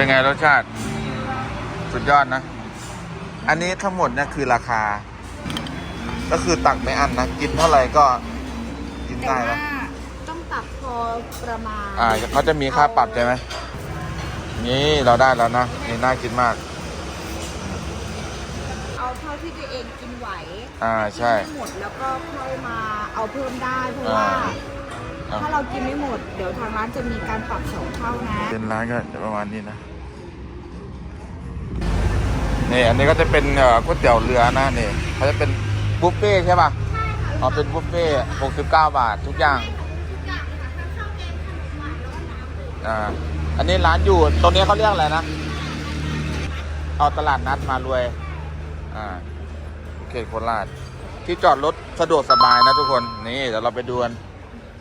เป็นไงรสชาติ สุดยอดนะ อันนี้ทั้งหมดเนี่ยคือราคา ก็คือตักไม่อันนะ กินเท่าไหร่ก็กินแต่ได้ว่านะต้องตักพอประมาณอ่าเขาจะมีค่าปรับใช่ไหมนี่เราได้แล้วนะนี่น่ากินมาก เอาเท่าที่ตัวเองกินไหวอ่าใช่ กินไม่หมดแล้วก็ค่อยมาเอาเพิ่มได้เพราะว่า อ่าถ้าเรากินไม่หมด เดี๋ยวทางร้านจะมีการปรับสองเท่านะ เป็นร้านก็จะประมาณนี้นะ นี่อันนี้ก็จะเป็นเอ่อก๋วยเตี๋ยวเรือนะนี่เขาจะเป็นบุฟเฟ่ต์ใช่ป่ะอ๋อเป็นบุฟเฟ่หกสิบเก้าบาททุกอย่างอ่าอันนี้ร้านอยู่ตรงนี้เขาเรียกอะไรนะเอาตลาดนัดมารวยอ่าเขตโคราชที่จอดรถสะดวกสบายนะทุกคนนี่เดี๋ยวเราไปดูกัน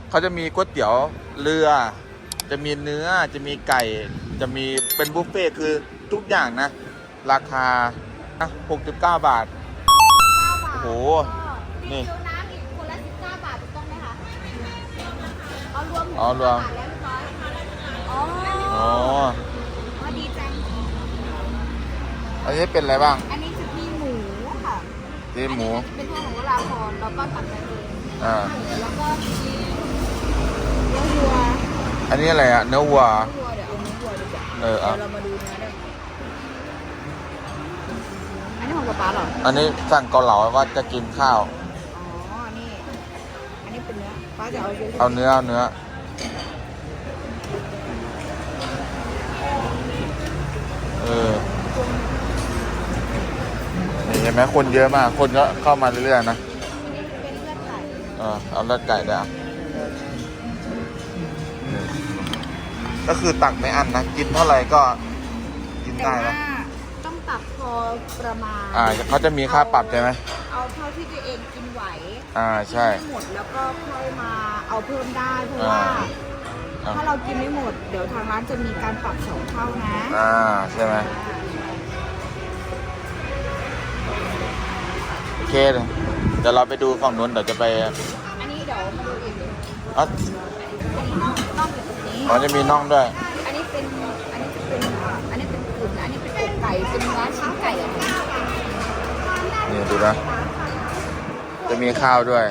เขาจะมีก๋วยเตี๋ยวเรือ จะมีเนื้อจะมีไก่ จะมีเป็นบุฟเฟ่ต์คือทุกอย่างนะ ราคา 69 บาท โอ้โห นี่ นี่คิวน้ำอีกคนละ19 บาทถูกต้องไหมคะเอารวมอ๋อรวมบาทแล้วเรียบร้อยอ๋ออ๋อ อ๋อดีจังอันนี้เป็นอะไรบ้างอันนี้จะมีหมูค่ะที่หมู อันนี้เป็นพวกของวราพรแล้วก็ตัดไปเลยอ่า แล้วก็มีเนื้อวัวอันนี้อะไรอะเนื้อวัว เนื้อวัวเดี๋ยวเอาเนื้อวัวดีกว่าเออเอาเดี๋ยวเรามาดูเนื้อได้อันนี้ของ ป๊าป๊าเหรอ อันนี้สั่งเกาเหลาว่าจะกินข้าว อ๋อ นี่ อันนี้เป็นเนื้อป้าจะเอาเยอะเอาเนื้อเอาเนื้อ เออนี่เห็นไหมคนเยอะมาก คนก็เข้ามาเรื่อยๆนะอันนี้เป็นเลือดไก่เออเอาเลือดไก่ด้วยอะก็คือตักไม่อันนะ กินเท่าไหร่ก็กินแต่ได้ว่านะต้องตักพอ ประมาณอ่าเขาจะมีค่าปรับใช่ไหม เอาเท่าที่ตัวเองกินไหวอ่าใช่ กินไม่หมดแล้วก็ค่อยมาเอาเพิ่มได้เพราะว่า อ่า ถ้าเรากินไม่หมด เดี๋ยวทางร้านจะมีการปรับสองเท่านะอ่าใช่ไหมโอเคเดี๋ยวเราไปดูฝั่งนู้นเดี๋ยวจะไปอันนี้เดี๋ยวมาดูอีกอ๋ออันนี้น่องน่องอยู่ตรงนี้ อ๋อจะมีน่องด้วยอัน กไก่เป็นร้านชิ้นไก่อะนี่ดูนะจะมีข้าวด้วย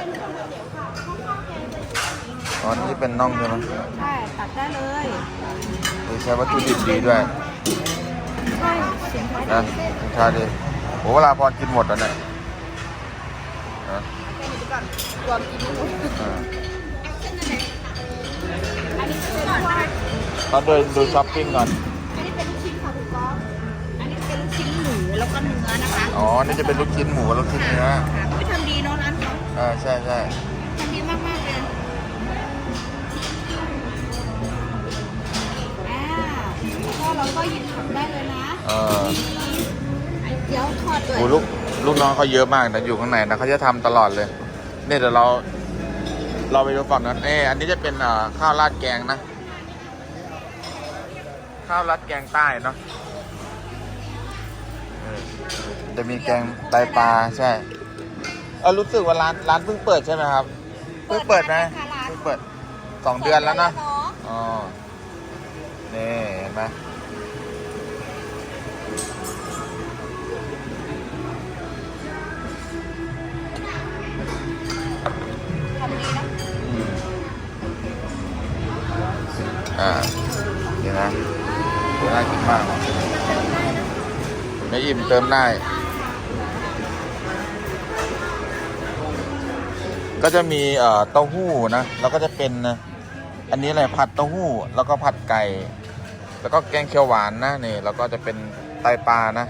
อ๋อนี่เป็นน่องใช่ไหมใช่ตัดได้เลยเออใช้วัตถุดิบดีด้วยใช่เสียงไฟนะสินค้าดีโหเวลาพอกินหมดแล้วเนี่ยนะแค่นี้ก่อนรวมกินไม่หมดอ่าอันนี้จะเป็นว่าเราเดินดูช้อปปิ้งก่อน แล้วก็เนื้อนะคะอ๋อ นี่จะเป็นลูกชิ้นหมูลูกชิ้นเนื้อค่ะไม่ทำดีเนาะร้านเขาอ่าใช่ใช่ทำดีมากมากๆเลยอ่าก็เราก็หยิบผักได้เลยนะเออมีเกี๊ยวทอดด้วยโหลูกลูกน้องเขาเยอะมากนะอยู่ข้างในนะเขาจะทำตลอดเลย เนี่ยเดี๋ยวเรา เราไปดูฝั่งนั้นเอออันนี้จะเป็นอ่าข้าวราดแกงนะ ข้าวราดแกงใต้เนาะเออ จะมีแกงไตปลาใช่เออรู้สึกว่าร้านร้านเพิ่งเปิดใช่ไหมครับเพิ่งเปิดนะเพิ่งเปิดสองเดือนแล้วนะอ๋อนี่เห็นไหมทำดีนะอืมอ่าเห็นไหมเดี๋ยวน่ากินมาก ไม่อิ่มเติมได้ ก็จะมีเต้าหู้นะ แล้วก็จะเป็น อันนี้อะไรผัดเต้าหู้ แล้วก็ผัดไก่ แล้วก็แกงเขียวหวานนะนี่ แล้วก็จะเป็นไตปลานะ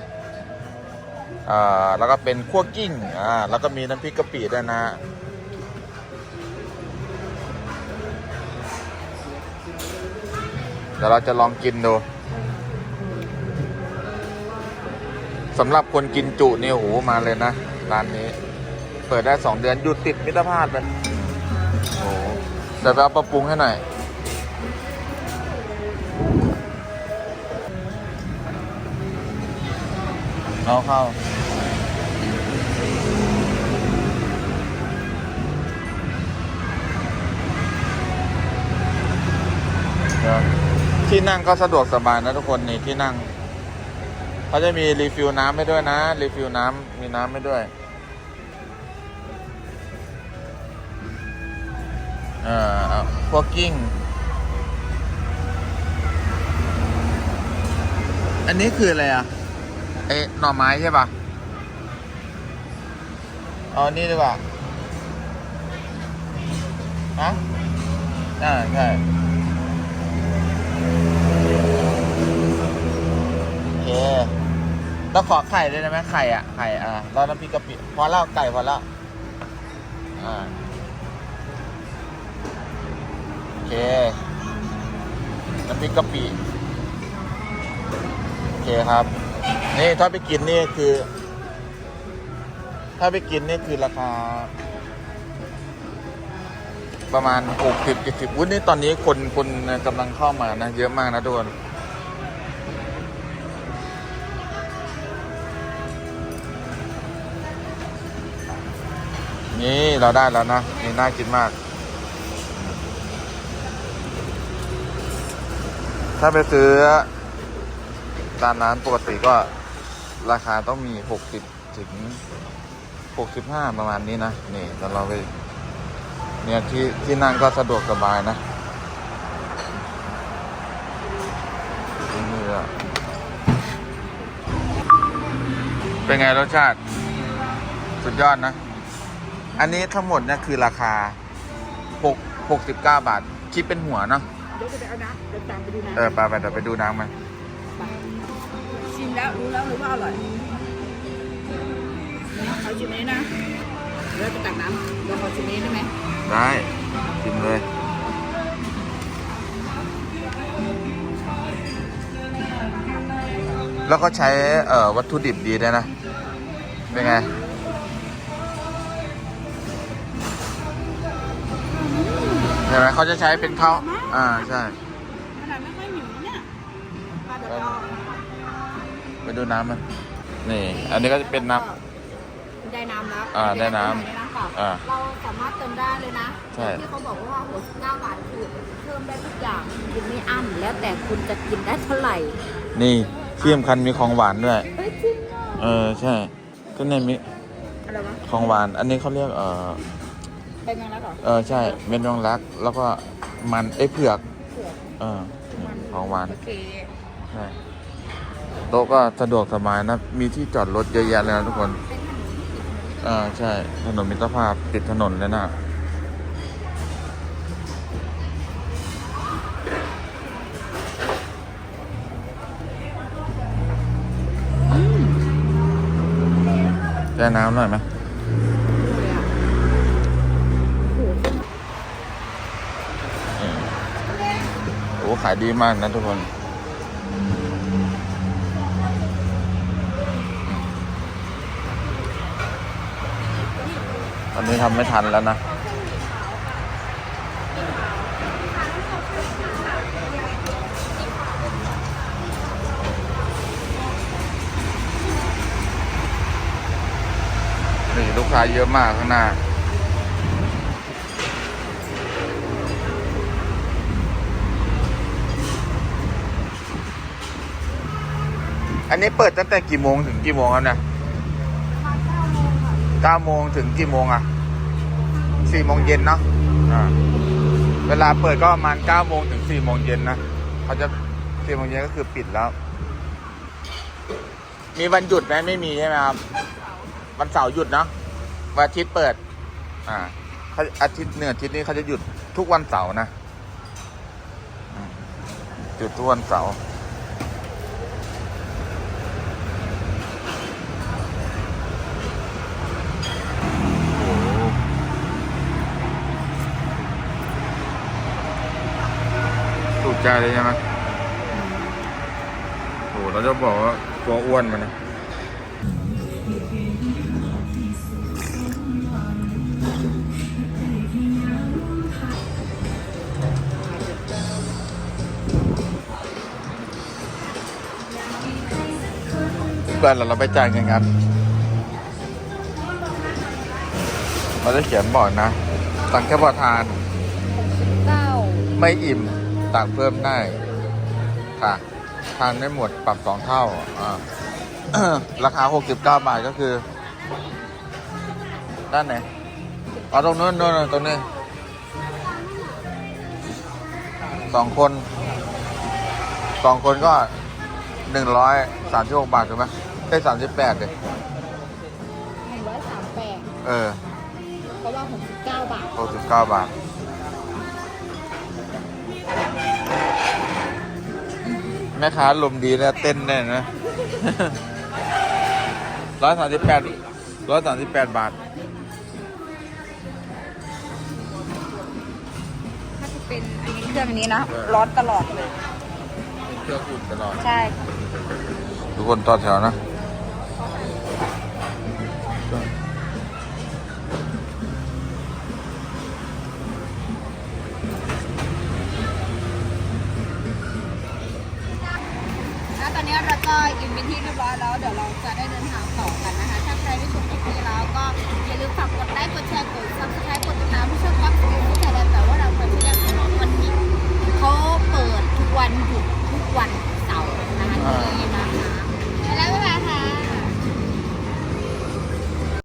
แล้วก็เป็นคั่วกิ้งอ่าแล้วก็มีน้ำพริกกะปิด้วยนะเดี๋ยวเราจะลองกินดู สำหรับคนกินจุนี่โอ้โหมาเลยนะ ร้านนี้ เปิดได้สองเดือนหยุดติดมิตรภาพเลยโอ้โหเดี๋ยวไปเอาปรับปรุงให้หน่อยเอาเข้าที่นั่งก็สะดวกสบายนะทุกคนนี่ที่นั่ง เขาจะมีรีฟิลน้ำให้ด้วยนะ รีฟิลน้ำมีน้ำให้ด้วยเอ่อพวกกิ้ง อันนี้คืออะไรอะเอ๊ะหน่อไม้ใช่ปะเอานนี้ดีกว่าฮะอ่าใช่ อเคแล้วขอไข่ด้วยได้ไหมไข่อะไข่อ่าแล้วน้ำพริกกะปิพอแล้วไก่พอแล้วอ่าโอเคน้ำพริกกะปิโอเคครับ นี่ถ้าไปกินนี่คือ ถ้าไปกินนี่คือราคา ประมาณหกสิบเจ็ดสิบวุ้นนี่ตอนนี้คนคนกำลังเข้ามานะ เยอะมากนะทุกคน นี่เราได้แล้วนะนี่น่ากินมาก ถ้าไปซื้อตามร้านปกติก็ราคาต้องมีหกสิบถึงหกสิบห้าประมาณนี้นะนี่แต่เราไปเนี่ยที่ที่นั่งก็สะดวกสบายนะนี่อะเป็นไงรสชาติ สุดยอดนะ อันนี้ทั้งหมดเนี่ยคือราคา6 69 บาท คิดเป็นหัวเนาะเดี๋ยวจะไปเอานะเดี๋ยวตามไปดูนะเออไปไปเดี๋ยวไปดูน้ำมันชิมแล้วรู้แล้วรู้ว่าอร่อยเขาชิมนี้นะเดี๋ยวเราไปตักน้ำเดี๋ยวเขาชิมนี้ได้ไหมได้ชิมเลยแล้วก็ใช้เอ่อวัตถุดิบดีด้วยนะ เป็นไง เห็นไหมเขาจะใช้เป็นข้าวอ่าใช่ขนาดไม่ค่อยหิวนะเนี่ยมาเดี๋ยวเราไปดูน้ำมันนี่ อันนี้ก็จะเป็นน้ได้น้ำแล้วอ่าได้น้ำได้น้ำเปล่าอ่าเราสามารถเติมได้เลยนะใช่ ที่เขาบอกว่า69บาทคือเพิ่มได้ทุกอย่างกินไม่อั้นแล้วแต่คุณจะกินได้เท่าไหร่ำนี่ที่สำคัญมีของหวานด้วยเฮ้ยจริงอะเออใช่ก็เนี่ยมีอะไรวะของหวาน อันนี้เขาเรียกเออ เป็นไงแล้วเหรอเออใช่เม็ดยองรัก แล้วก็มันเอ้ยเผือก เผือกเออนี่ของหวาน โอเคใช่โต๊ะก็สะดวกสบายนะ มีที่จอดรถเยอะแยะเลยนะทุกคนเป็นขนมที่ติดถนนอ่าใช่ ถนนมิตรภาพติดถนนเลยนะแช่น้ำหน่อยไหม เลยอะโอ้โห อืมโอ้ขายดีมากนะทุกคนตอนนี้ทำไม่ทันแล้วนะนี่ลูกค้าเยอะมากข้างหน้า อันนี้เปิดตั้งแต่กี่โมงถึงกี่โมงครับเนี่ยเก้าโมงถึงกี่โมงอะสี่โมงเย็นเนาะเวลาเปิดก็ประมาณเก้าโมงถึงสี่โมงเย็นนะเขาจะสี่โมงเย็นก็คือปิดแล้ว มีวันหยุดไหมไม่มีใช่ไหมครับ วันเสาร์หยุดเนาะวันอาทิตย์เปิด อ่าอาทิตย์เหนืออาทิตย์นี้เขาจะหยุดทุกวันเสาร์นะหยุดทุกวันเสาร์ ใจเลยใช่ไหมโอ้โหเราจะบอกว่าตัวอ้วนมันนะเพื่อนเราเราไปจ่ายเงินกันเราจะเขียนบอกนะสั่งแค่พอทาน เก้า ไม่อิ่ม ตักเพิ่มได้ค่ะ ทานได้หมดปรับสองเท่าอ่าราคา 69 บาทก็คือ ด้านไหนอ๋อตรงนู้นนู้นตรงนี้สองคนสองคนก็หนึ่งร้อยสามสิบหกบาทถูกไหมได้สามสิบแปดเลยหนึ่งร้อยสามแปดเออ เพราะว่าหกสิบเก้าบาทหกสิบเก้าบาท แม่ค้าลมณ์ดีนะเต้นแน่นะร้อยสามสิบแปดร้อยสามสิบแปดบาท ถ้าจะเป็นอันนี้เครื่องนี้นะเออร้อนตลอดเลยเครื่องอุ่นตลอด ใช่ ทุกคนต่อแถวนะ ก็อินเป็นที่เรียบร้อยแล้วเดี๋ยวเราจะได้เดินทางต่อกันนะคะ ถ้าใครได้ชมคลิปนี้แล้วก็อย่าลืมฝากกดไลค์กดแชร์กดซับสไครต์กดติดตามผู้ชมกับสกิลผู้ชายแดนแต่ว่าเราคนที่ได้ของวันนี้เขาเปิดทุกวันหยุดทุกวันเสาร์นะคะมี